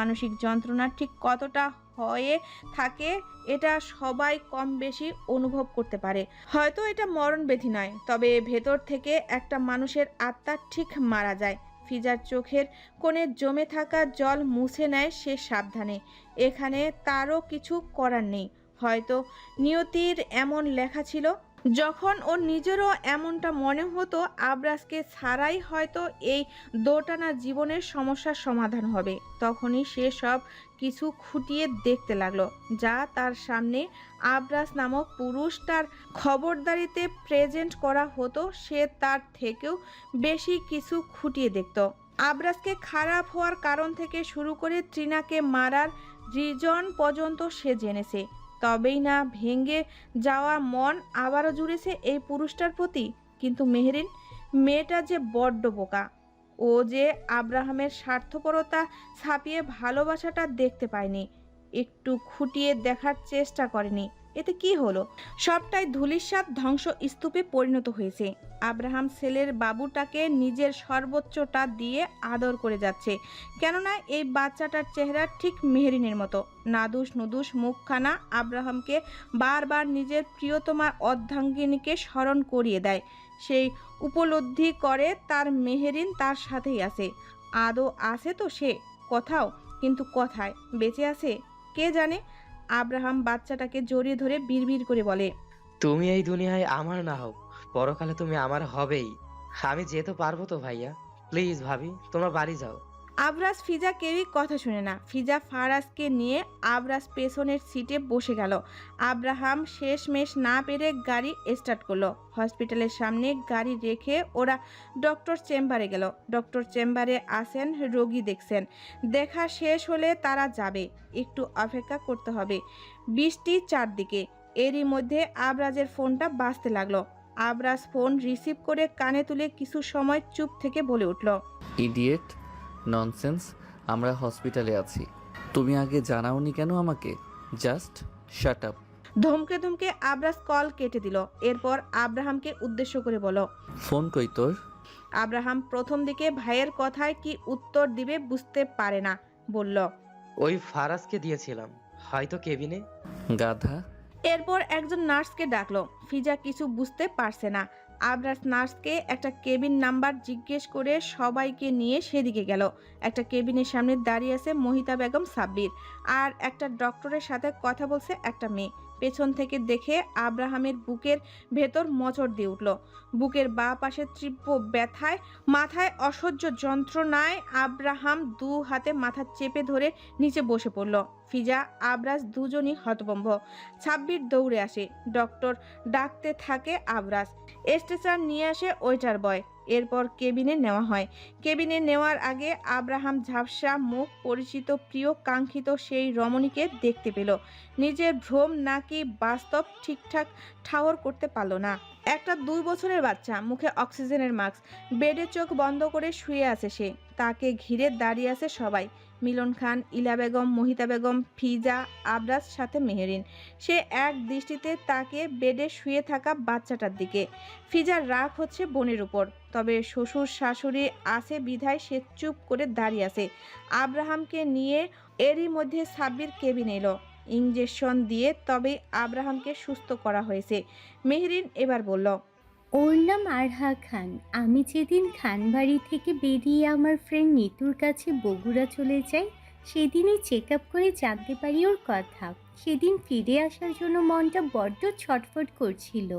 মানসিক যন্ত্রণা ঠিক কতটা হয়ে থাকে, এটা সবাই কম বেশি অনুভব করতে পারে। হয়তো এটা মরণ ব্যাধি নয়, তবে ভেতর থেকে একটা মানুষের আত্মা ঠিক মারা যায়। ফিজার চোখের কোণে জমে থাকা জল মুছে নেয় সে সাবধানে। এখানে তারও কিছু করার নেই। হয়তো নিয়তির এমন লেখা ছিল যখন ওর নিজেরও এমনটা মনে হতো, আবরাজকে ছাড়াই হয়তো এই দোটানা জীবনের সমস্যার সমাধান হবে। তখনই সে সব কিছু খুঁটিয়ে দেখতে লাগল। যা তার সামনে আবরাজ নামক পুরুষটার খবরদারিতে প্রেজেন্ট করা হতো, সে তার থেকেও বেশি কিছু খুঁটিয়ে দেখত। আবরাজকে খারাপ হওয়ার কারণ থেকে শুরু করে ট্রিনাকে মারার রিজন পর্যন্ত সে জেনেছে। তবেই না ভেঙে যাওয়া মন আবারও জুড়েছে এই পুরুষটার প্রতি। কিন্তু মেহরিন, মেয়েটা যে বড্ড বোকা। ও যে আব্রাহামের স্বার্থপরতা ছাপিয়ে ভালোবাসাটা দেখতে পায়নি, একটু খুঁটিয়ে দেখার চেষ্টা করেনি। এতে কি হলো? সবটাই ধুলিস্বাদ ধ্বংস স্তূপে পরিণত হয়েছে। আব্রাহাম ছেলের বাবুটাকে নিজের সর্বোচ্চটা দিয়ে আদর করে যাচ্ছে। কেননা এই বাচ্চাটার চেহারা ঠিক মেহরিনের মতো। নাদুস নুদুস মুখখানা আব্রাহামকে বারবার নিজের প্রিয়তমার অর্ধাঙ্গিনীকে স্মরণ করিয়ে দেয়। সেই উপলব্ধি করে তার মেহেরিন তার সাথেই আছে। আদৌ আছে তো সে? কোথাও? কিন্তু কথায়? বেঁচে আছে? কে জানে? আব্রাহাম বাচ্চাটাকে জড়িয়ে ধরে বিড়বিড় করে বলে, তুমি এই দুনিয়ায় আমার না হোক পরকালে তুমি আমার হবেই। আমি যেতে পারব তো ভাইয়া? প্লিজ ভাবি, তোমরা বাড়ি যাও। আবরাজ ফিজা কেউই কথা শুনে না। ফিজা ফারাজকে নিয়ে আবরাজ পেছনের সিটে বসে গেল। আব্রাহাম শেষমেশ না পেরে গাড়ি স্টার্ট করল। হসপিটালের সামনে গাড়ি রেখে ওরা ডক্টর চেম্বারে গেল। ডক্টর চেম্বারে আসেন, রোগী দেখছেন। দেখা শেষ হলে তারা যাবে। একটু অপেক্ষা করতে হবে। বৃষ্টি চারদিকে। এরই মধ্যে আবরাজের ফোনটা বাঁচতে লাগল। আবরাজ ফোন রিসিভ করে কানে তুলে কিছু সময় চুপ থেকে বলে উঠল। ইডিয়েট ননসেন্স আমরা হসপিটালে আছি। তুমি আগে জানাওনি কেন আমাকে? জাস্ট শাট আপ ধমকে ধমকে আবরাজ কল কেটে দিল। এরপর আব্রাহামকে উদ্দেশ্য করে বলো ফোন কই তোর? আব্রাহাম প্রথম দিকে ভাইয়ের কথায় কি উত্তর দিবে বুঝতে পারে না বলল ওই ফারাজকে দিয়েছিলাম। হয়তো কেবিনে? গাধা। এরপর একজন নার্সকে ডাকলো। ফিজা কিছু বুঝতে পারছে না। আবরাজ নার্সকে একটা কেবিন নাম্বার জিজ্ঞেস করে সবাইকে নিয়ে সেদিকে গেল। একটা কেবিনের সামনে দাঁড়িয়ে আছে মহিতা বেগম সাব্বির আর একটা ডক্টরের সাথে কথা বলছে একটা মেয়ে। পেছন থেকে দেখে আব্রাহামের বুকের ভেতর মোচড় দিয়ে উঠল। বুকের বা পাশে তীব্র ব্যথায়, মাথায় অসহ্য যন্ত্রণায় আব্রাহাম দু হাতে মাথা চেপে ধরে নিচে বসে পড়ল। ফিজা, আবরাজ দুজনই হতভম্ব। ছাব্বির দৌড়ে আসে। ডক্টর ডাকতে থাকে আবরাজ। স্টেচার নিয়ে আসে ওয়েটার বয়। এরপর কেবিনে নেওয়া হয়। কেবিনে নেওয়ার আগে আব্রাহাম ঝাপসা মুখ পরিচিত প্রিয় কাঙ্ক্ষিত সেই রমণীকে দেখতে পেল। নিজের ভ্রম নাকি বাস্তব ঠিকঠাক ঠাওর করতে পারল না। একটা দুই বছরের বাচ্চা, মুখে অক্সিজেনের মাস্ক, বেডে চোখ বন্ধ করে শুয়ে আছে সে। তাকে ঘিরে দাঁড়িয়ে আছে সবাই। মিলন খান, ইলা বেগম, মহিতা বেগম, ফিজা, আবরাজ, সাথে মেহেরিন। সে এক দৃষ্টিতে তাকে বেডে শুয়ে থাকা বাচ্চাটার দিকে। ফিজার রাগ হচ্ছে বোনের উপর। তবে শ্বশুর শাশুড়ি আছে বিধায় সে চুপ করে দাঁড়িয়ে আছে। আব্রাহামকে নিয়ে এরই মধ্যে সাব্বির কেবিন এলো। ইঞ্জেকশন দিয়ে তবে আব্রাহামকে সুস্থ করা হয়েছে। মেহরিন এবার বলল ওর নাম আরহা খান আমি যেদিন খানবাড়ি থেকে বেরিয়ে আমার ফ্রেন্ড নিতুর কাছে বগুড়া চলে যাই সেদিনই চেক আপ করে জানতে পারি ওর কথা। সেদিন ফিরে আসার জন্য মনটা বড্ড ছটফট করছিল।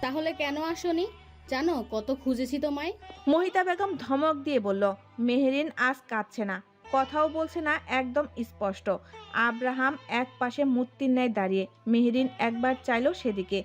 তাহলে কেন আসনি? জানো কত খুঁজেছি তোমায়। মহিতা বেগম ধমক দিয়ে বলল মেহরিন আজ কাঁদছে না। কথাও বলছে না একদম স্পষ্ট। আব্রাহাম এক পাশে মূর্তির ন্যায় দাঁড়িয়ে মেহরিন একবার চাইলো সেদিকে।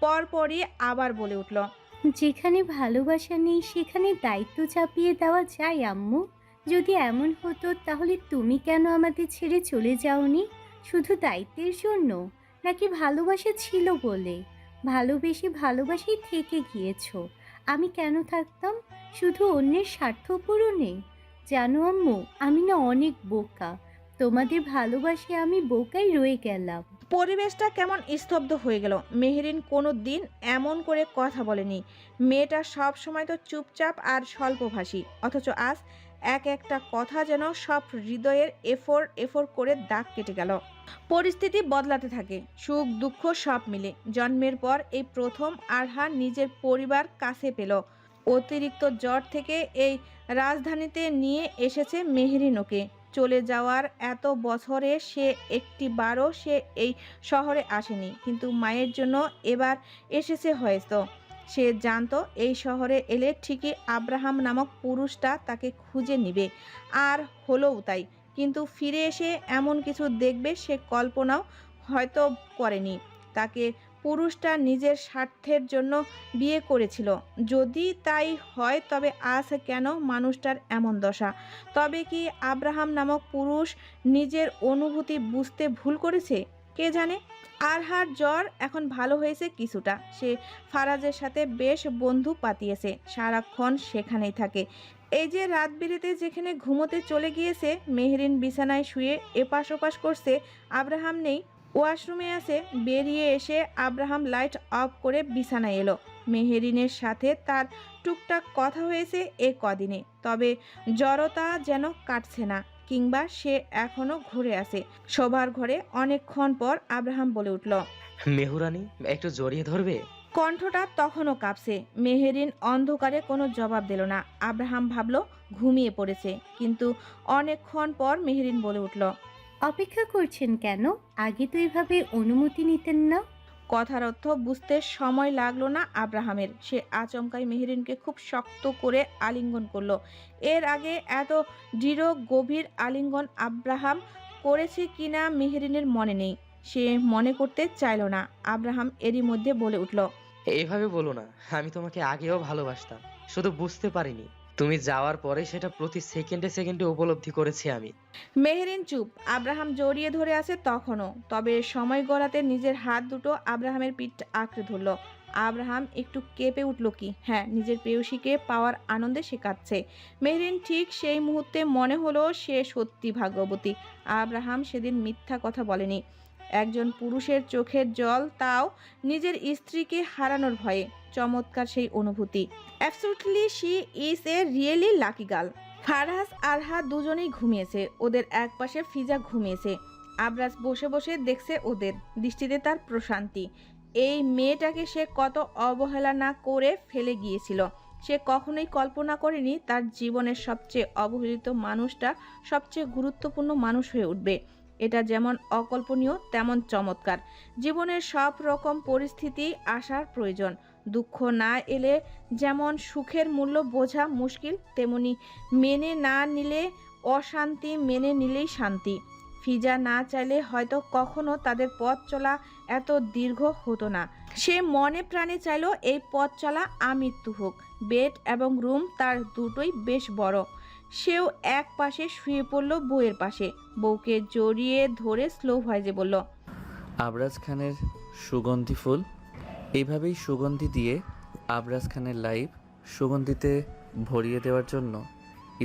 পরপরই আবার বলে উঠল, যেখানে ভালোবাসা নেই, সেখানে দায়িত্ব চাপিয়ে দেওয়া যায়, আম্মু। যদি এমন হতো, তাহলে তুমি কেন আমাদের ছেড়ে চলে যাওনি? শুধু দায়িত্বের জন্য? নাকি ভালোবাসা ছিল বলে? ভালোবেসে ভালোবাসেই থেকে গিয়েছো। আমি কেন থাকতাম? শুধু অন্যের স্বার্থ পূরণে? জানো আম্মু, আমি না অনেক বোকা। তোমাদের ভালোবাসে আমি বোকাই রয়ে গেলাম। পরিবেশটা কেমন স্তব্ধ হয়ে গেল। মেহরিন কোনো দিন এমন করে কথা বলেনি। মেয়েটা সব সময় তো চুপচাপ আর স্বল্পভাষী। অথচ আজ এক একটা কথা যেন সব হৃদয়ের এফোর এফোর করে দাগ কেটে গেল। পরিস্থিতি বদলাতে থাকে। সুখ, দুঃখ সব মিলে। জন্মের পর এই প্রথম আরহা নিজের পরিবার কাছে পেল। অতিরিক্ত জ্বর থেকে এই রাজধানীতে নিয়ে এসেছে মেহরিনোকে চলে যাওয়ার এত বছরে সে একটি বারও সে এই শহরে আসেনি। কিন্তু মায়ের জন্য এবার এসেছে হয়তো। সে জানতো এই শহরে এলে ঠিকই আব্রাহাম নামক পুরুষটা তাকে খুঁজে নিবে। আর হলোও তাই। কিন্তু ফিরে এসে এমন কিছু দেখবে সে কল্পনাও হয়তো করেনি। তাকে পুরুষটা নিজের স্বার্থের জন্য বিয়ে করেছিল। যদি তাই হয়, তবে আজ কেন মানুষটার এমন দশা? তবে কি আব্রাহাম নামক পুরুষ নিজের অনুভূতি বুঝতে ভুল করেছে? কে জানে? আরহার জ্বর এখন ভালো হয়েছে কিছুটা। সে ফারাজের সাথে বেশ বন্ধু পাতিয়েছে। সারাক্ষণ সেখানেই থাকে। এই যে রাত বিরেতে যেখানে ঘুমোতে চলে গিয়েছে, মেহরিন বিছানায় শুয়ে এপাশ ওপাশ করছে, আব্রাহাম নেই। ওয়াশরুমে আছে বেরিয়ে এসে আব্রাহাম লাইট অফ করে বিছানায় এলো। মেহেরিনের সাথে তার টুকটাক কথা হয়েছে এ কদিনে তবে জড়তা যেন কাটছে না কিংবা সে এখনও ঘুরে আছে। শোবার ঘরে অনেকক্ষণ পর আব্রাহাম বলে উঠল মেহুরানি একটু জড়িয়ে ধরবে? কণ্ঠটা তখনও কাঁপছে। মেহেরিন অন্ধকারে কোনো জবাব দিল না। আব্রাহাম ভাবল ঘুমিয়ে পড়েছে। কিন্তু অনেকক্ষণ পর মেহেরিন বলে উঠল অপেক্ষা করছেন কেন? আগে তো এভাবে অনুমতি নিতেন না। কথার অর্থ বুঝতে সময় লাগল না আব্রাহামের। সে আচমকাই মেহেরিনকে খুব শক্ত করে আলিঙ্গন করল। এর আগে এত দৃঢ় গভীর আলিঙ্গন আব্রাহাম করেছে কিনা মেহেরিনের মনে নেই। সে মনে করতে চাইল না। আব্রাহাম এরই মধ্যে বলে উঠল এভাবে বলো না আমি তোমাকে আগেও ভালোবাসতাম শুধু বুঝতে পারিনি। তুমি যাওয়ার পরে সেটা প্রতি সেকেন্ডে সেকেন্ডে উপলব্ধি করেছি আমি। মেহেরিন চুপ। আব্রাহাম জড়িয়ে ধরে আছে তখনও। তবে সময় গড়াতে নিজের হাত দুটো আব্রাহামের পিঠ আঁকড়ে ধরল। আব্রাহাম একটু কেঁপে উঠল কি? হ্যাঁ নিজের প্রেয়সীকে পাওয়ার আনন্দে সে কাঁদছে। মেহরিন ঠিক সেই মুহূর্তে মনে হলো সে সত্যি ভাগ্যবতী। আব্রাহাম সেদিন মিথ্যা কথা বলেনি। একজন পুরুষের চোখের জল তাও নিজের স্ত্রীকে হারানোর ভয়ে। চমৎকার সেই অনুভূতি। Absolutely she is a really lucky girl Farhas, Arha দুজনেই ঘুমিয়েছে। ওদের একপাশে ফিজা ঘুমিয়েছে। আবরাজ বসে বসে দেখছে ওদের। দৃষ্টিতে তার প্রশান্তি। এই মেয়েটাকে সে কত অবহেলা না করে ফেলে গিয়েছিল। সে কখনোই কল্পনা করেনি তার জীবনের সবচেয়ে অবহেলিত মানুষটা সবচেয়ে গুরুত্বপূর্ণ মানুষ হয়ে উঠবে। এটা যেমন অকল্পনীয়, তেমন চমৎকার। জীবনের সব রকম পরিস্থিতি আসার প্রয়োজন। দুঃখ না এলে যেমন সুখের মূল্য বোঝা মুশকিল, তেমনি মেনে না নিলে অশান্তি মেনে নিলেই শান্তি। ফিজা না চাইলে হয়তো কখনো তাদের পথ চলা এত দীর্ঘ হতো না। সে মনে প্রাণে চাইলো, এই পথ চলা আমৃত্যু হোক। বেড এবং রুম তার দুটোই বেশ বড়। সেও এক পাশে শুয়ে পড়ল বউয়ের পাশে। বউকে জড়িয়ে ধরে স্লো ভয়েজে বলল আবরাজ খানের সুগন্ধি ফুল। এইভাবেই সুগন্ধি দিয়ে আবরাজ খানের লাইভ সুগন্ধিতে ভরিয়ে দেওয়ার জন্য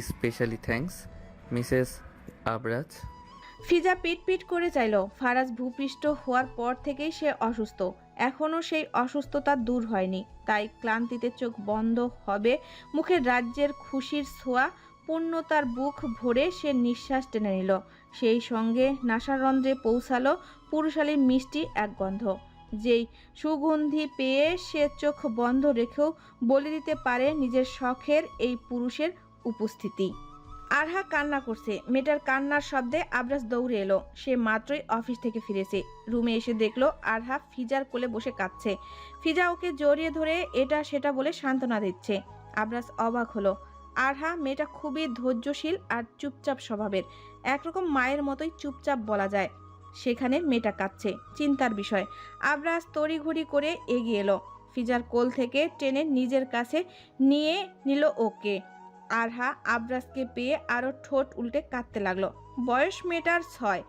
specially thanks Mrs Abraj. Fiza পিট পিট করে চাইল। ফারাজ ভূপৃষ্ঠ হওয়ার পর থেকেই সে অসুস্থ। এখনও সেই অসুস্থতা দূর হয়নি। তাই ক্লান্তিতে চোখ বন্ধ হবে মুখের রাজ্যের খুশির ছোঁয়া পূর্ণতার বুক ভরে সে নিঃশ্বাস টেনে নিল। সেই সঙ্গে নাসারন্ধ্রে পৌঁছালো পুরুষালী মিষ্টি এক গন্ধ। যেই সুগন্ধি পেয়ে সে চোখ বন্ধ রেখেও বলে দিতে পারে নিজের শখের এই পুরুষের উপস্থিতি। আরহা কান্না করছে। মেয়েটার কান্নার শব্দে আবরাজ দৌড়ে এলো। সে মাত্রই অফিস থেকে ফিরেছে। রুমে এসে দেখল আরহা ফিজার কোলে বসে কাঁদছে। ফিজা ওকে জড়িয়ে ধরে এটা সেটা বলে সান্ত্বনা দিচ্ছে। আবরাজ অবাক হলো। আরহা মেয়েটা খুবই ধৈর্যশীল আর চুপচাপ স্বভাবের। একরকম মায়ের মতোই চুপচাপ বলা যায়। সেখানে মেয়েটা কাঁদছে, চিন্তার বিষয়। আবরাজ তড়িঘড়ি করে এগিয়ে এলো। ফিজার কোল থেকে টেনে নিজের কাছে নিয়ে নিল ওকে। আরহা আবরাজকে পেয়ে আরও ঠোঁট উল্টে কাঁদতে লাগল। বয়স মেয়েটার ছয়।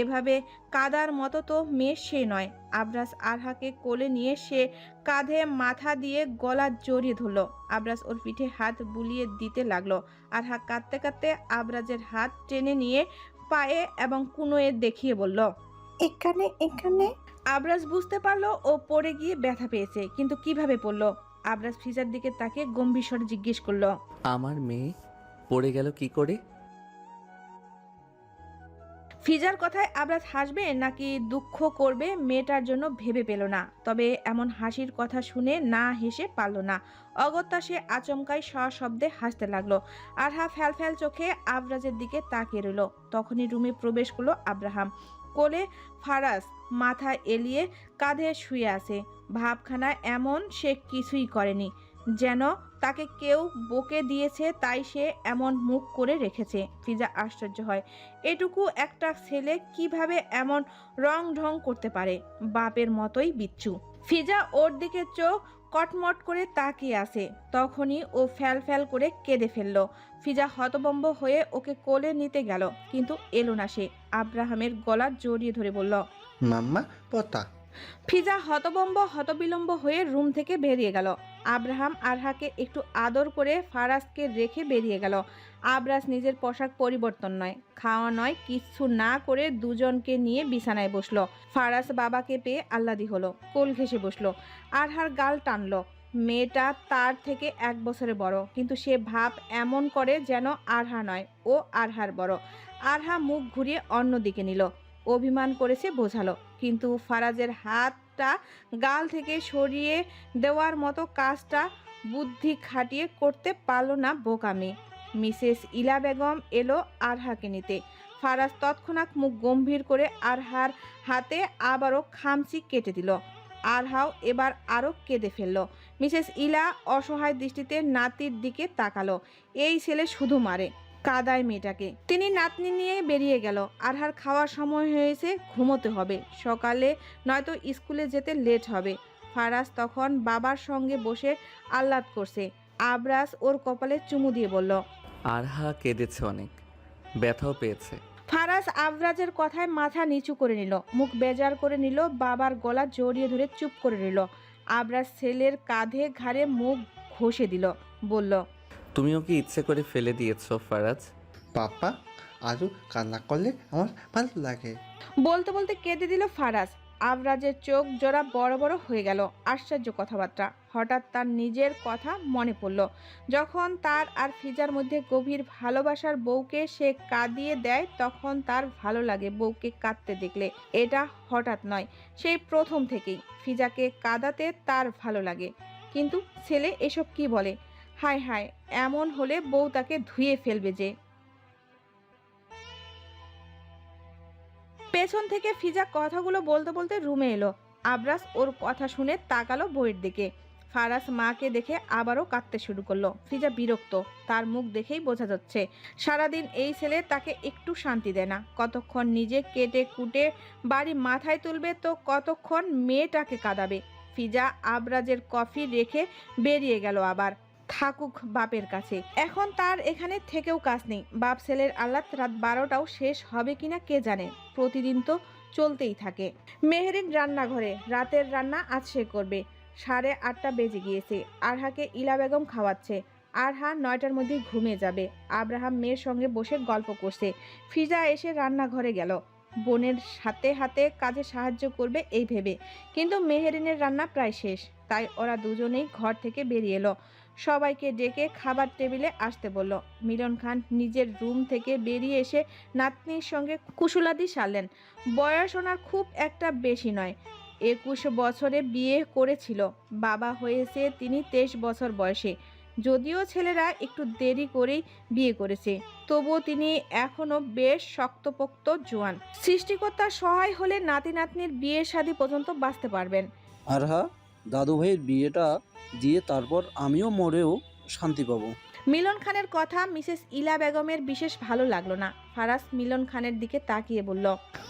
এভাবে কাদার মতো তো মেয়ে সে নয়। আবরাজ আরহাকে কোলে নিয়ে সে কাঁধে মাথা দিয়ে গলা জড়িয়ে ধরলো। আবরাজ ওর পিঠে হাত বুলিয়ে দিতে লাগল। আরহা কাঁদতে কাঁদতে আবরাজের হাত টেনে নিয়ে পায়ে এবং কুনোয়ে দেখিয়ে বলল এখানে এখানে। আবরাজ বুঝতে পারল ও পড়ে গিয়ে ব্যথা পেয়েছে কিন্তু কীভাবে পড়ল? আবরাজ ফিজার দিকে তাকে গম্ভীর স্বরে জিজ্ঞেস করল আমার মেয়ে পড়ে গেল কি করে? ফিজার কথায় আবরাজ হাসবে নাকি দুঃখ করবে মেয়েটার জন্য ভেবে পেল না। তবে এমন হাসির কথা শুনে না হেসে পারল না। অগত্যা সে আচমকাই সশব্দে হাসতে লাগল। ফ্যাল ফ্যাল চোখে আবরাজের দিকে তাকিয়ে রইল। তখনই রুমে প্রবেশ করল আব্রাহাম। কোলে ফারাস মাথা এলিয়ে কাঁধে শুয়ে আছে। ভাবখানা এমন সে কিছুই করেনি। যেন তাকে কেউ বকে দিয়েছে, তাই সে এমন মুখ করে রেখেছে। ফিজা আশ্চর্য হয়। এটুকু একটা ছেলে কীভাবে এমন রং ঢং করতে পারে? বাপের মতোই বিচ্ছু। ফিজা ওর দিকে চোখ কটমট করে তাকিয়ে আসে তখনই ও ফ্যাল ফ্যাল করে কেঁদে ফেলল। ফিজা হতবম্ব হয়ে ওকে কোলে নিতে গেল, কিন্তু এলো না সে। আব্রাহামের গলা জড়িয়ে ধরে বলল, মাম্মা, পতা। ফিজা হতবম্ব, হতবিলম্ব হয়ে রুম থেকে বেরিয়ে গেল। আব্রাহাম আরহাকে একটু আদর করে ফারাজকে রেখে বেরিয়ে গেল। আবরাজ নিজের পোশাক পরিবর্তন নয়, খাওয়া নয়, কিচ্ছু না করে দুজনকে নিয়ে বিছানায় বসল। ফারাজ বাবাকে পেয়ে আহ্লাদি হলো, কোল ঘেসে বসল। আরহার গাল টানলো, মেয়েটা তার থেকে এক বছরে বড়, কিন্তু সে ভাব এমন করে যেন আরহা নয়, ও আরহার বড়। আরহা মুখ ঘুরিয়ে অন্যদিকে নিল, অভিমান করেছে বোঝালো কিন্তু ফারাজের হাতটা গাল থেকে সরিয়ে দেওয়ার মতো কাজটা বুদ্ধি খাটিয়ে করতে পারল না বোকামি। মিসেস ইলা বেগম এলো আরহাকে নিতে ফারাজ তৎক্ষণাৎ মুখ গম্ভীর করে আরহার হাতে আবারও খামচি কেটে দিল। আরহাও এবার আরও কেঁদে ফেলল। মিসেস ইলা অসহায় দৃষ্টিতে নাতির দিকে তাকালো। এই ছেলে শুধু মারে। কাদায় মেয়েটাকে। তিনি নাতনি নিয়ে বেরিয়ে গেল। আরহার খাওয়ার সময় হয়েছে ঘুমোতে হবে। সকালে নয়তো স্কুলে যেতে লেট হবে। ফারাজ তখন বাবার সঙ্গে বসে আহ্লাদ করছে। আবরাজ ওর কপালে চুমু দিয়ে বলল আরহা কেঁদেছে অনেক। ব্যথাও পেয়েছে। ফারাজ আবরাজের কথায় মাথা নিচু করে নিল। মুখ বেজার করে নিল। বাবার গলা জড়িয়ে ধরে চুপ করে নিল আবরাজ ছেলের কাঁধে ঘাড়ে মুখ ঘষে দিল। বলল তুমি ওকে ইচ্ছে করে ফেলে দিয়েছ ফারাজ? পাপা আরও কান্না করলে আমার ভালো লাগে। বলতে বলতে কেঁদে দিল ফারাজ। আবরাজের চোখ জোড়া বড় বড় হয়ে গেল আশ্চর্য কথাবার্তা। হঠাৎ তার নিজের কথা মনে পড়ল। যখন তার আর ফিজার মধ্যে গভীর ভালোবাসার বউকে সে কাঁদিয়ে দেয় তখন তার ভালো লাগে বউকে কাঁদতে দেখলে। এটা হঠাৎ নয় সেই প্রথম থেকেই। ফিজাকে কাঁদাতে তার ভালো লাগে। কিন্তু ছেলে এসব কি বলে? হায় হায়, এমন হলে বউ তাকে ধুয়ে ফেলবে যে। পেছন থেকে ফিজা কথাগুলো বলতে বলতে রুমে এলো। আবরাস ওর কথা শুনে তাকালো বইয়ের দিকে। ফারাস মাকে দেখে আবারও কাঁদতে শুরু করল। ফিজা বিরক্ত, তার মুখ দেখেই বোঝা যাচ্ছে, সারাদিন এই ছেলে তাকে একটু শান্তি দেয় না। কতক্ষণ নিজে কেটে কুটে বাড়ি মাথায় তুলবে তো কতক্ষণ মেয়েটাকে কাঁদাবে। ফিজা আবরাজের কফি রেখে বেরিয়ে গেল আবার। থাকুক বাপের কাছে। এখন তার এখানে থেকেও কাজ নেই। বাপ ছেলের আল্লাহ রাত বারোটাও শেষ হবে কিনা কে জানে? প্রতিদিন তো চলতেই থাকে। মেহেরিন রান্নাঘরে, রাতের রান্না আজ সে করবে। সাড়ে আটটা বেজে গিয়েছে। আরহাকে ইলা বেগম খাওয়াচ্ছে। আরহা নয়টার মধ্যেই ঘুমিয়ে যাবে। আব্রাহাম মেয়ের সঙ্গে বসে গল্প করছে। ফিজা এসে রান্নাঘরে গেল। বোনের সাথে হাতে কাজে সাহায্য করবে এই ভেবে। কিন্তু মেহেরিনের রান্না প্রায় শেষ। তাই ওরা দুজনেই ঘর থেকে বেরিয়ে এলো। সবাইকে ডেকে খাবার টেবিলে আসতে বলল। মিলন খান নিজের রুম থেকে বেরিয়ে এসে নাতনির সঙ্গে কুশলাদি সারলেন। বয়স ওনার খুব একটা বেশি নয়। একুশ বছরে বিয়ে করেছিল। বাবা হয়েছে তিনি তেইশ বছর বয়সে। যদিও ছেলেরা একটু দেরি করেই বিয়ে করেছে, তবুও তিনি এখনও বেশ শক্তপোক্ত জোয়ান। সৃষ্টিকর্তার সহায় হলে নাতি নাতনির বিয়ে শাদী পর্যন্ত বাঁচতে পারবেন। আরহা দাদু ভাইয়ের বিয়েটা দিয়ে তারপর আমিও মরেও শান্তি পাবো। মিলন খানের কথা মিসেস ইলা বেগমের বিশেষ ভালো লাগল না। ফারাস মিলন খানের দিকে তাকিয়ে বলল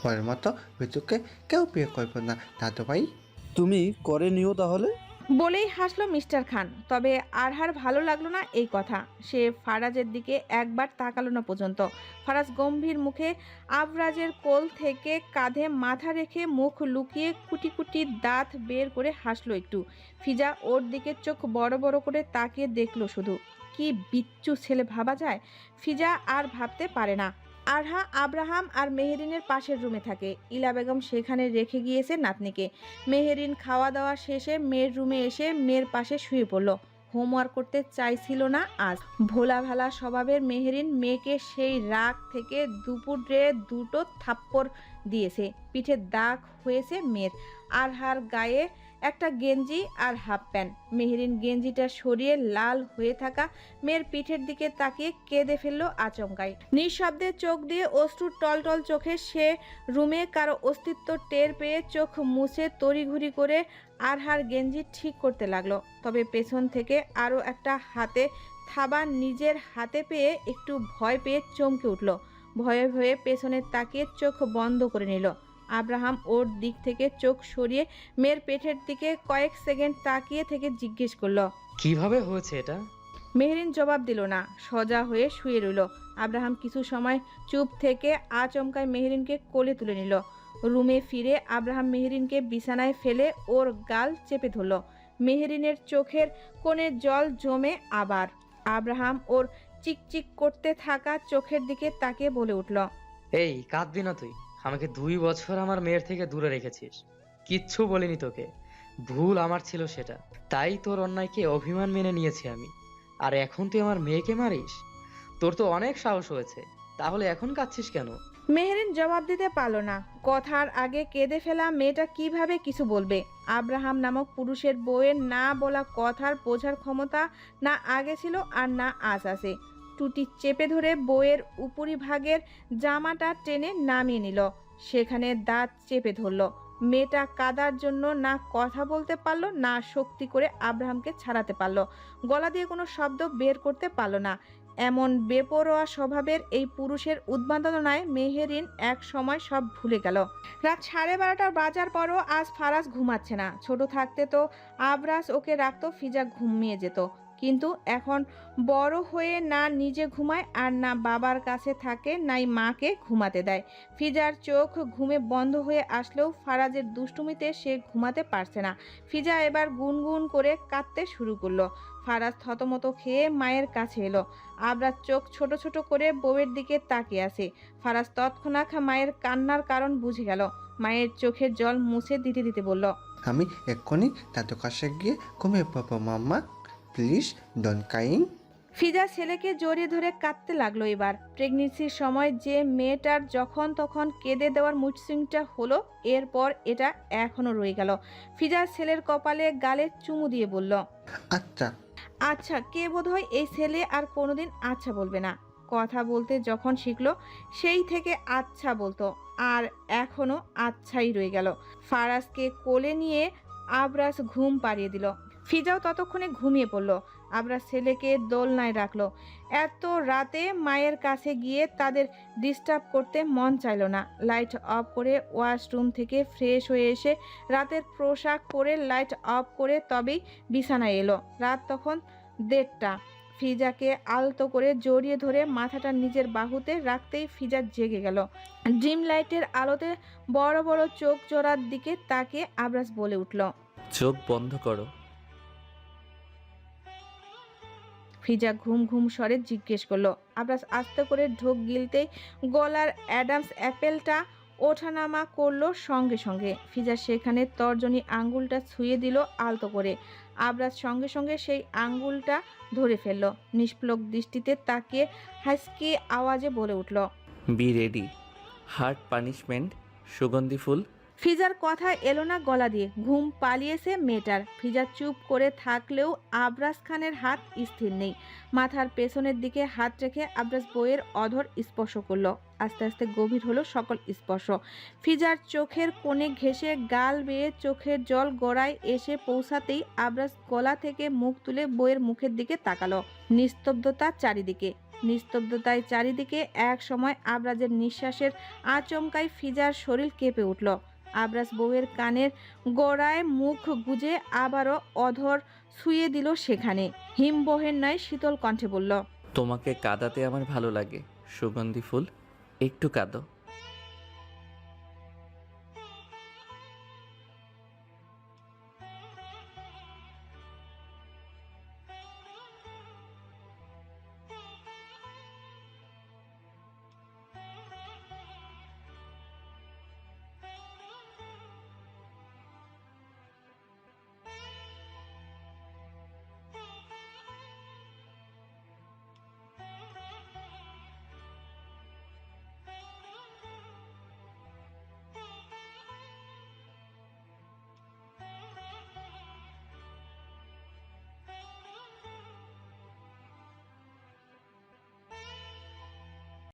ওর মতো বিদ্যুৎকে কেউ বিয়ে করবে না দাদু ভাই। তুমি করে নিও তাহলে। বলেই হাসলো মিস্টার খান। তবে আরহার ভালো লাগল না এই কথা। সে ফারাজের দিকে একবার তাকালো না পর্যন্ত। ফারাজ গম্ভীর মুখে আবরাজের কোল থেকে কাঁধে মাথা রেখে মুখ লুকিয়ে কুটি কুটি দাঁত বের করে হাসলো একটু। ফিজা ওর দিকে চোখ বড় বড় করে তাকিয়ে দেখল শুধু। কি বিচ্ছু ছেলে ভাবা যায়? ফিজা আর ভাবতে পারে না। আরহা আব্রাহাম আর মেহেরিনের পাশের রুমে থাকে। ইলা বেগম সেখানে রেখে গিয়েছে নাতনিকে। মেহেরিন খাওয়া দাওয়া শেষে মেয়ের রুমে এসে মেয়ের পাশে শুয়ে পড়ল। হোমওয়ার্ক করতে চাইছিল না আজ। ভোলা ভালা স্বভাবের মেহেরিন মেয়েকে সেই রাগ থেকে দুপুরে দুটো থাপ্পড় দিয়েছে। পিঠে দাগ হয়েছে মেয়ের। আর হার গায়ে একটা গেঞ্জি আর হাফ প্যান্ট। মেহেরিন গেঞ্জিটা সরিয়ে লাল হয়ে থাকা মেয়ের পিঠের দিকে তাকিয়ে কেঁদে ফেলল আচমকাই। নিঃশব্দে চোখ দিয়ে অশ্রু টলটল চোখে সে রুমে কারও অস্তিত্ব টের পেয়ে চোখ মুছে তড়িঘড়ি করে আরহার গেঞ্জি ঠিক করতে লাগল। তবে পেছন থেকে আরও একটা হাতে থাবা নিজের হাতে পেয়ে একটু ভয় পেয়ে চমকে উঠল। ভয়ে ভয়ে পেছনে তাকিয়ে চোখ বন্ধ করে নিল। আব্রাহাম ওর দিক থেকে চোখ সরিয়ে মেয়ের পেটের দিকে কয়েক সেকেন্ড তাকিয়ে থেকে জিজ্ঞেস করল কীভাবে হয়েছে এটা? মেহরিন জবাব দিল না সজা হয়ে শুয়ে রইল। আব্রাহাম কিছু সময় চুপ থেকে আচমকায় মেহরিনকে কোলে তুলে নিল। রুমে ফিরে আব্রাহাম মেহরিনকে বিছানায় ফেলে ওর গাল চেপে ধরল। মেহরিনের চোখের কোণে জল জমে আবার। আব্রাহাম ওর চিকচিক করতে থাকা চোখের দিকে তাকিয়ে বলে উঠল এই কাঁদবি না তুই। আমাকে দুই বছর আমার মেয়ের থেকে দূরে রেখেছিস। কিচ্ছু বলিনি তোকে। ভুল আমার ছিল সেটা। তাই তোর অন্যায়কে অভিমান মেনে নিয়েছি আমি। আর এখন তুই আমার মেয়েকে মারিস? তোর তো অনেক সাহস হয়েছে। তাহলে এখন কাঁদছিস কেন? মেহরিন জবাব দিতে পারল না। কথার আগে কেঁদে ফেলা মেয়েটা কীভাবে কিছু বলবে? আব্রাহাম নামক পুরুষের বউয়ের না বলা কথার বোঝার ক্ষমতা না আগে ছিল আর না আজ আছে। টুটি চেপে ধরে বউয়ের উপরিভাগের জামাটা টেনে নামিয়ে নিল। সেখানে দাঁত চেপে ধরল। মেয়েটা কাদার জন্য না কথা বলতে পারল, না শক্তি করে আব্রাহামকে ছাড়াতে পারল। গলা দিয়ে কোনো শব্দ বের করতে পারল না। এমন বেপরোয়া স্বভাবের এই পুরুষের উদ্বাদনায় মেহেরিন এক সময় সব ভুলে গেল। রাত সাড়ে বারোটা বাজার পরও আজ ফারাজ ঘুমাচ্ছে না। ছোট থাকতে তো আবরাজ ওকে রাখতো, ফিজা ঘুমিয়ে যেত। কিন্তু এখন বড় হয়ে না নিজে ঘুমায় আর না বাবার কাছে থাকে, নাই মাকে ঘুমাতে দেয়। ফিজার চোখ ঘুমে বন্ধ হয়ে আসলেও ফারাজের দুষ্টুমিতে সে ঘুমাতে পারছে না। ফিজা এবার গুনগুন করে কাঁদতে শুরু করল। ফারাজ থতমত খেয়ে মায়ের কাছে এলো। আবরাজ চোখ ছোট ছোট করে বউয়ের দিকে তাকিয়ে আছে। ফারাজ তৎক্ষণাৎ মায়ের কান্নার কারণ বুঝে গেল। মায়ের চোখের জল মুছে দিতে দিতে বলল, আমি এক্ষুনি দাদু কাছে গিয়ে ঘুমিয়ে পড়ব, মাম্মা। প্লিজ ডন কাইং ফিজা ছেলেকে জড়িয়ে ধরে কাঁদতে লাগল এবার। প্রেগনেন্সির সময় যে মেয়েটার যখন তখন কেঁদে দেওয়ার মুডসুইংটা হলো এরপর এটা এখনও রয়ে গেল। ফিজা ছেলের কপালে গালে চুমু দিয়ে বলল আচ্ছা। আচ্ছা কে বোধহয় এই ছেলে আর কোনোদিন আচ্ছা বলবে না? কথা বলতে যখন শিখলো সেই থেকে আচ্ছা বলতো আর এখনও আচ্ছাই রয়ে গেল। ফারাজকে কোলে নিয়ে আবরাজ ঘুম পাড়িয়ে দিল। ফিজাও ততক্ষণে ঘুমিয়ে পড়ল। আবরাজ ছেলেকে দোলনায় রাখল। এত রাতে মায়ের কাছে গিয়ে তাদের ডিস্টার্ব করতে মন চাইল না। লাইট অফ করে ওয়াশরুম থেকে ফ্রেশ হয়ে এসে রাতের পোশাক পরে লাইট অফ করে তবেই বিছানায় এলো। রাত তখন দেড়টা। ফিজাকে আলতো করে জড়িয়ে ধরে মাথাটা নিজের বাহুতে রাখতেই ফিজা জেগে গেল। ড্রিম লাইটের আলোতে বড় বড় চোখ জোড়ার দিকে তাকে আবরাজ বলে উঠল, চোখ বন্ধ করো। ফিজা ঘুম ঘুম স্বরে জিজ্ঞেস করল। আবরাজ আস্তে করে ঢোক গিলতেই গলার অ্যাডামস অ্যাপেলটা ওঠানামা করল সঙ্গে সঙ্গে। ফিজা সেখানে তর্জনী আঙ্গুলটা ছুঁয়ে দিল আলতো করে। আবরাজ সঙ্গে সঙ্গে সেই আঙ্গুলটা ধরে ফেলল। নিষ্প্লক দৃষ্টিতে তাকিয়ে হাসকি আওয়াজে বলে উঠল বি রেডি হার্ট পানিশমেন্ট সুগন্ধি ফুল ফিজার কথা এলো না গলা দিয়ে। ঘুম পালিয়েছে মেয়েটার। ফিজা চুপ করে থাকলেও আবরাজ খানের হাত স্থির নেই। মাথার পেছনের দিকে হাত রেখে আবরাজ বইয়ের অধর স্পর্শ করল। আস্তে আস্তে গভীর হলো সকল স্পর্শ। ফিজার চোখের কোণে ঘেঁষে গাল বেয়ে চোখের জল গড়ায় এসে পৌঁছাতেই আবরাজ গলা থেকে মুখ তুলে বইয়ের মুখের দিকে তাকালো। নিস্তব্ধতা চারিদিকে। নিস্তব্ধতায় চারিদিকে এক সময় আবরাজের নিঃশ্বাসের আচমকায় ফিজার শরীর কেঁপে উঠল। আবরাজ বউয়ের কানের গোড়ায় মুখ গুজে আবারও অধর শুয়ে দিল সেখানে। হিমবহের ন্যায় শীতল কণ্ঠে বলল, তোমাকে কাদাতে আমার ভালো লাগে, সুগন্ধি ফুল, একটু কাঁদো।